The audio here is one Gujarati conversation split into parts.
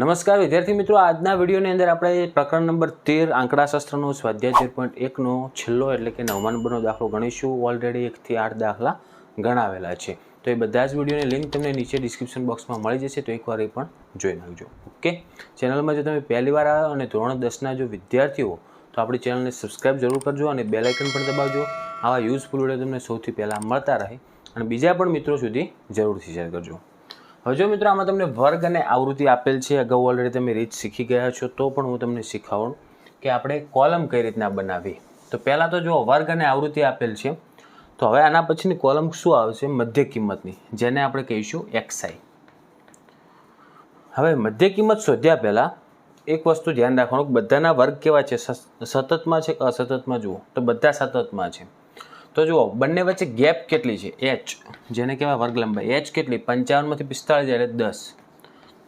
નમસ્કાર, વિદ્યાર્થી મિત્રો. આજના વિડીયોની અંદર આપણે પ્રકરણ નંબર તેર, આંકડાશાસ્ત્રનો સ્વાધ્યાય તેર પોઈન્ટ એકનો છેલ્લો એટલે કે નવમા નંબરનો દાખલો ગણીશું. ઓલરેડી એકથી આઠ દાખલા ગણાવેલા છે. તો એ બધા જ વિડીયોની લિંક તમને નીચે ડિસ્ક્રિપ્શન બોક્સમાં મળી જશે. તો એકવાર એ પણ જોઈ નાખજો. ઓકે ચેનલમાં જો તમે પહેલી વાર આવ્યા અને ધોરણ દસના જો વિદ્યાર્થીઓ, તો આપણી ચેનલને સબસ્ક્રાઈબ જરૂર કરજો અને બેલ પણ દબાવજો. આવા યુઝફુલ વીડિયો તમને સૌથી પહેલાં મળતા રહે. અને બીજા પણ મિત્રો સુધી જરૂરથી શેર કરજો. હવે જો મિત્રો આમાં તમને વર્ગ અને આવૃત્તિ આપેલ છે. અગાઉ ઓલરેડી તમે રીત શીખી ગયા છો, તો પણ હું તમને શીખવાડું કે આપણે કોલમ કઈ રીતના બનાવી. તો પહેલાં તો જો વર્ગ અને આવૃત્તિ આપેલ છે, તો હવે આના પછીની કોલમ શું આવશે? મધ્ય કિંમતની, જેને આપણે કહીશું એક્સઆઈ હવે મધ્ય કિંમત શોધ્યા પહેલાં એક વસ્તુ ધ્યાન રાખવાનું બધાના વર્ગ કેવા છે? સતતમાં છે કે અસતતમાં? જુઓ, તો બધા સતતમાં છે. તો જુઓ, બંને વચ્ચે ગેપ કેટલી છે? એચ જેને કહેવાય વર્ગ લંબાઈ એચ કેટલી પંચાવનમાંથી પિસ્તાળીસ એટલે દસ.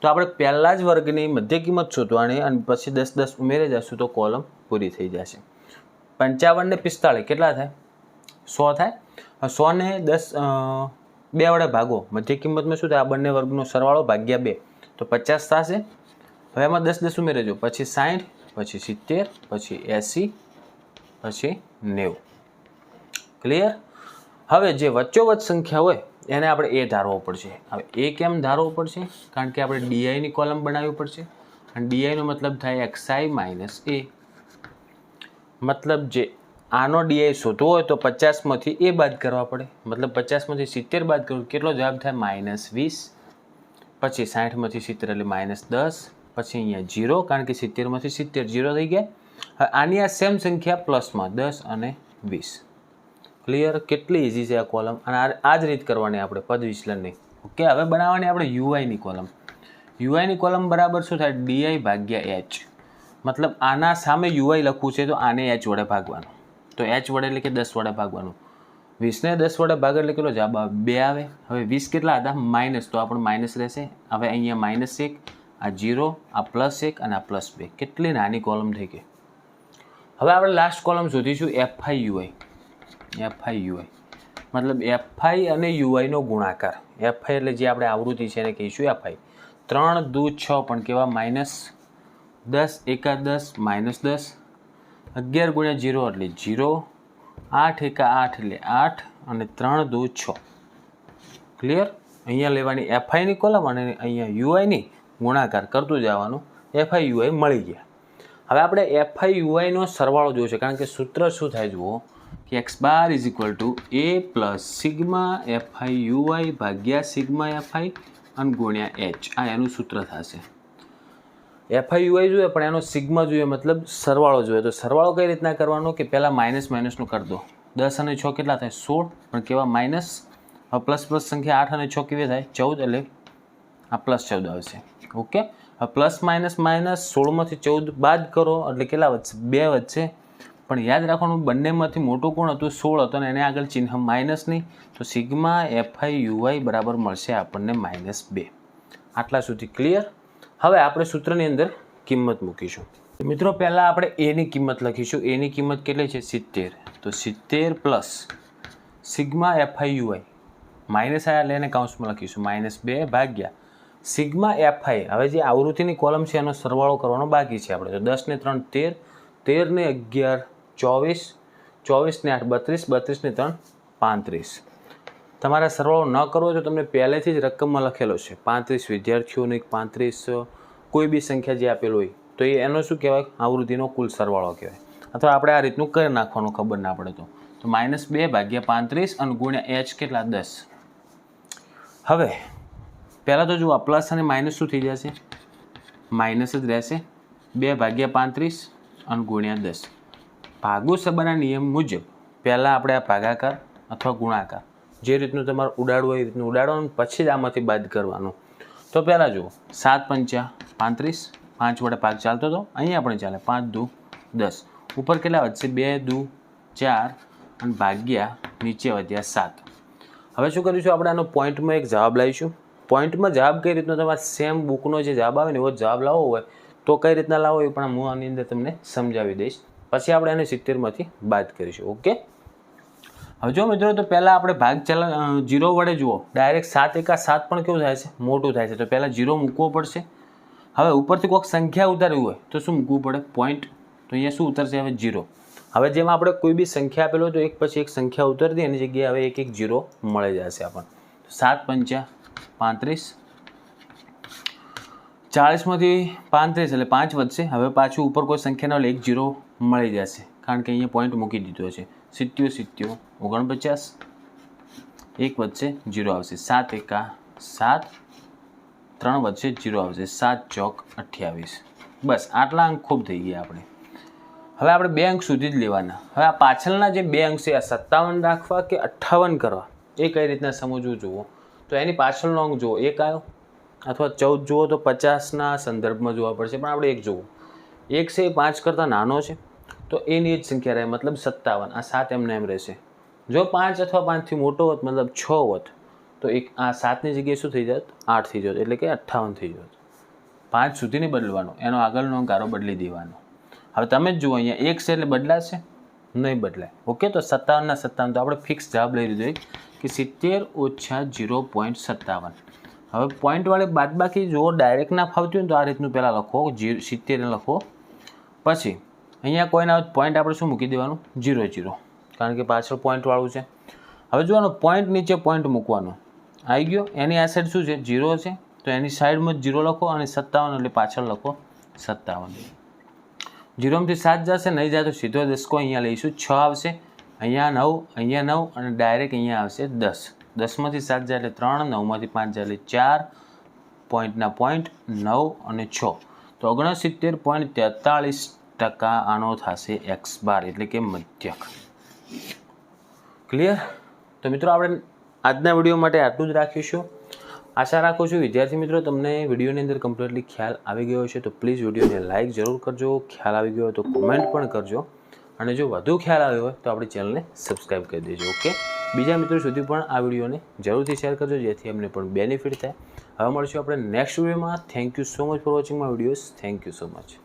તો આપણે પહેલાં જ વર્ગની મધ્ય કિંમત શોધવાની અને પછી દસ દસ ઉમેરી જશું તો કોલમ પૂરી થઈ જશે. પંચાવન ને પિસ્તાળીસ કેટલા થાય? સો થાય? સોને દસ બે વડે ભાગો. મધ્ય કિંમતમાં શું થાય? આ બંને વર્ગનો સરવાળો ભાગ્યા બે. તો પચાસ થશે. હવે એમાં દસ દસ ઉમેરજો પછી સાઠ પછી સિત્તેર, પછી એંસી, પછી નેવું. ક્લિયર હવે જે વચ્ચોવચ્ચ સંખ્યા હોય, એને આપણે એ ધારવો પડશે. હવે એ કેમ ધારવો પડશે? કારણ કે આપણે ડીઆઈની કોલમ બનાવવી પડશે. અને ડીઆઈનો મતલબ થાય એક્સઆઈ માઇનસ એ મતલબ જે આનો ડીઆઈ શોધવો હોય તો પચાસમાંથી એ બાદ કરવા પડે. મતલબ પચાસમાંથી સિત્તેર બાદ કરવું. કેટલો જવાબ થાય? માઇનસ વીસ. પછી સાઠમાંથી સિત્તેર એટલે માઇનસ દસ. પછી અહીંયા જીરો કારણ કે સિત્તેરમાંથી સિત્તેર જીરો થઈ ગયા. હવે આની આ સેમ સંખ્યા પ્લસમાં દસ અને વીસ. ક્લિયર કેટલી ઇઝી છે આ કોલમ અને આ જ રીત કરવાની આપણે, પદ વિચલનની. ઓકે હવે બનાવવાની આપણે યુઆઈની કોલમ યુઆઈની કોલમ બરાબર શું થાય? ડીઆઈ ભાગ્યા એચ મતલબ આના સામે યુઆઈ લખવું છે તો આને એચ વડે ભાગવાનું. તો એચ વડે એટલે કે દસ વડે ભાગવાનું. વીસને દસ વડે ભાગ એટલે કેટલો જવાબ બે આવે. હવે વીસ કેટલા હતા? માઇનસ તો આપણે માઇનસ રહેશે. હવે અહીંયા માઇનસ એક, આ જીરો આ પ્લસ એક અને આ પ્લસ બે. કેટલી નાની કોલમ થઈ ગઈ. હવે આપણે લાસ્ટ કોલમ શોધીશું એફઆઈ યુઆઈ એફઆઈ યુઆઈ મતલબ એફઆઈ અને યુઆઈનો ગુણાકાર. એફઆઈ એટલે જે આપણે આવૃત્તિ છે એને કહીશું એફઆઈ ત્રણ દુ છ પણ કેવા? માઇનસ દસ, એકા દસ, માઇનસ દસ. અગિયાર ગુણ્યા જીરો એટલે જીરો. આઠ એકા આઠ એટલે આઠ અને ત્રણ દુ છ. ક્લિયર અહીંયા લેવાની એફઆઈની કોલમ અને અહીંયા યુઆઈની ગુણાકાર. કરતું જવાનું એફઆઈ યુઆઈ મળી ગયા. હવે આપણે એફઆઈ યુઆઈનો સરવાળો જોઈશે કારણ કે સૂત્ર શું થાય જુઓ? કે X bar is equal to A plus sigma FI UI ભાગ્યા સિગ્મા એફઆઈ અને ગુણ્યા એચ આ એનું સૂત્ર થશે. એફઆઈ યુઆઈ જોઈએ, પણ એનો સિગ્મા જોઈએ, મતલબ સરવાળો જોઈએ. તો સરવાળો કઈ રીતના કરવાનો? કે પહેલાં માઇનસ માઇનસનું કરી દો. દસ અને છ કેટલા થાય? સોળ. પણ કેવા માઇનસ પ્લસ પ્લસ સંખ્યા આઠ અને છ કેવી થાય? ચૌદ, એટલે આ પ્લસ ચૌદ આવશે. ઓકે પ્લસ માઇનસ માઇનસ સોળમાંથી ચૌદ બાદ કરો. એટલે કેટલા વધશે? બે વધશે. પણ યાદ રાખવાનું, બંનેમાંથી મોટું કોણ હતું? સોળ હતો અને એને આગળ ચિહ્ન માઇનસ નહીં. તો સિગ્મા એફઆઈ યુઆઈ બરાબર મળશે આપણને માઇનસ બે. આટલા સુધી ક્લિયર? હવે આપણે સૂત્રની અંદર કિંમત મૂકીશું. મિત્રો, પહેલાં આપણે એની કિંમત લખીશું. એની કિંમત કેટલી છે? સિત્તેર. તો સિત્તેર plus sigma FI UI. Minus આયા લઈને કાઉન્સમાં લખીશું. માઇનસ બે ભાગ્યા. સિગ્મા એફઆઈ, હવે જે આવૃત્તિની કોલમ છે એનો સરવાળો કરવાનો બાકી છે આપણે. તો દસ ને ત્રણ, તેર. તેર ને અગિયાર. ચોવીસ ચોવીસને આઠ, બત્રીસ બત્રીસને ત્રણ, પાંત્રીસ. તમારે સરવાળો ન કરવો જો તમને પહેલેથી જ રકમમાં લખેલો છે. પાંત્રીસ વિદ્યાર્થીઓને પાંત્રીસ, કોઈ બી સંખ્યા જે આપેલું હોય, તો એ એનો શું કહેવાય? આવૃત્તિનો કુલ સરવાળો કહેવાય. અથવા આપણે આ રીતનું કરી નાખવાનું ખબર ના પડે તો. તો માઇનસ બે ભાગ્યા પાંત્રીસ અને ગુણ્યા એચ કેટલા? દસ. હવે, પહેલાં તો જુઓ પ્લસ અને માઇનસ શું થઈ જશે? માઇનસ જ રહેશે. બે ભાગ્યા પાંત્રીસ અને ગુણ્યા દસ. ભાગુ સભાના નિયમ મુજબ પહેલાં આપણે આ ભાગાકાર અથવા ગુણાકાર જે રીતનું તમારે ઉડાડવું હોય એ રીતનું ઉડાડવાનું, પછી જ આમાંથી બાદ કરવાનું. તો પહેલાં જુઓ, સાત પંચા પાંત્રીસ, પાંચ વડે ભાગ ચાલતો હતો. અહીંયા પણ ચાલે, પાંચ દુ દસ. ઉપર કેટલા વધશે? બે દુ ચાર અને ભાગ્યા નીચે વધ્યા સાત. હવે શું કરીશું? આપણે આનો પોઈન્ટમાં એક જવાબ લાવીશું. પોઈન્ટમાં જવાબ કઈ રીતનો? તમારે સેમ બુકનો જે જવાબ આવે ને એવો જવાબ લાવવો હોય. તો કઈ રીતના લાવો એ પણ હું આની અંદર તમને સમજાવી દઈશ. પછી આપણે એને સિત્તેરમાંથી બાદ કરીશું, ઓકે? હવે જો મિત્રો, તો પહેલાં આપણે ભાગ ચલા જીરો વડે જુઓ. ડાયરેક્ટ સાત એકા સાત પણ કેવું થાય છે? મોટું થાય છે. તો પહેલાં જીરો મૂકવો પડશે. હવે ઉપરથી કોઈક સંખ્યા ઉતારવી હોય, તો શું મૂકવું પડે? પોઈન્ટ તો અહીંયા શું ઉતરશે? હવે જીરો. હવે જેમાં આપણે કોઈ બી સંખ્યા આપેલો હોય, તો એક પછી એક સંખ્યા ઉતરી દઈએ એની જગ્યાએ હવે એક એક જીરો મળી જશે આપણને. સાત પંચા પાંત્રીસ. ચાળીસમાંથી પાંત્રીસ એટલે પાંચ વધશે. હવે પાછું ઉપર કોઈ સંખ્યાનો એક જીરો મળી જશે. કારણ કે અહીંયા પોઈન્ટ મૂકી દીધો છે. સિત્યો સિત્યો, ઓગણપચાસ. એક વચ્ચે જીરો આવશે. સાત એકા સાત, ત્રણ વચ્ચે જીરો આવશે. સાત ચોક અઠ્યાવીસ. બસ, આટલા અંક ખૂબ થઈ ગયા આપણે. હવે આપણે બે અંક સુધી જ લેવાના. હવે આ પાછળના જે બે અંક છે, આ સત્તાવન રાખવા કે અઠ્ઠાવન કરવા? એ કઈ રીતના સમજવું જુઓ? તો એની પાછળનો અંક જુઓ. એક આવ્યો. અથવા ચૌદ જુઓ તો પચાસના સંદર્ભમાં જોવા પડશે. પણ આપણે એક જુઓ એક છે એ પાંચ કરતાં નાનો છે. તો એની જ સંખ્યા રહે, મતલબ સત્તાવન. આ સાત એમને એમ રહેશે. જો પાંચ અથવા પાંચથી મોટો હોત, મતલબ છ હોત, તો એક આ સાતની જગ્યાએ શું થઈ જાત? આઠ થઈ જત, એટલે કે અઠ્ઠાવન થઈ જત. પાંચ સુધી નહીં બદલવાનો, એનો આગળનો ગારો બદલી દેવાનો. હવે તમે જ જુઓ, અહીંયા એક છે એટલે બદલાશે? નહીં બદલાય. ઓકે, તો સત્તાવનના સત્તાવન, તો આપણે ફિક્સ જવાબ લઈ લીધો કે સિત્તેર ઓછા જીરો પોઈન્ટ સત્તાવન. હવે પોઈન્ટવાળી બાદબાકી જો ડાયરેક્ટ ના ફાવતી હોય તો આ રીતનું પહેલાં લખો સિત્તેરને લખો. પછી અહીંયા કોઈના પોઈન્ટ આપણે શું મૂકી દેવાનું? જીરો જીરો કારણ કે પાછળ પોઈન્ટવાળું છે. હવે જોવાનું પોઈન્ટ નીચે પોઈન્ટ મૂકવાનો. આવી ગયો. એની આ સાઈડ શું છે? જીરો છે. તો એની સાઈડમાં જીરો લખો અને સત્તાવન એટલે પાછળ લખો સત્તાવન. જીરોમાંથી સાત જશે, નહીં જાય તો સીધો દસકો અહીંયા લઈશું. છ આવશે, અહીંયા નવ અહીંયા નવ અને ડાયરેક્ટ અહીંયા આવશે દસ. દસમાંથી સાત જાય એટલે ત્રણ, નવમાંથી પાંચ જાય એટલે ચાર. પોઈન્ટના પોઈન્ટ નવ અને છ. તો ઓગણસિત્તેર પોઈન્ટ તેતાળીસ ટકા આનો થશે એક્સ બાર, એટલે કે મધ્યક. ક્લિયર તો મિત્રો આપણે આજના વીડિયો માટે આટલું જ રાખીશું. આશા રાખું છું વિદ્યાર્થી મિત્રો તમને વિડીયોની અંદર કમ્પ્લીટલી ખ્યાલ આવી ગયો છે તો પ્લીઝ વિડીયોને લાઇક જરૂર કરજો. ખ્યાલ આવી ગયો હોય તો કોમેન્ટ પણ કરજો. અને જો વધુ ખ્યાલ આવ્યો હોય તો આપણી ચેનલને સબસ્ક્રાઈબ કરી દેજો ઓકે બીજા મિત્રો સુધી પણ આ વિડીયોને જરૂરથી શેર કરજો, જેથી અમને પણ બેનિફિટ થાય. હવે મળશું આપણે નેક્સ્ટ વિડીયોમાં. Thank you so much for watching my videos thank you so much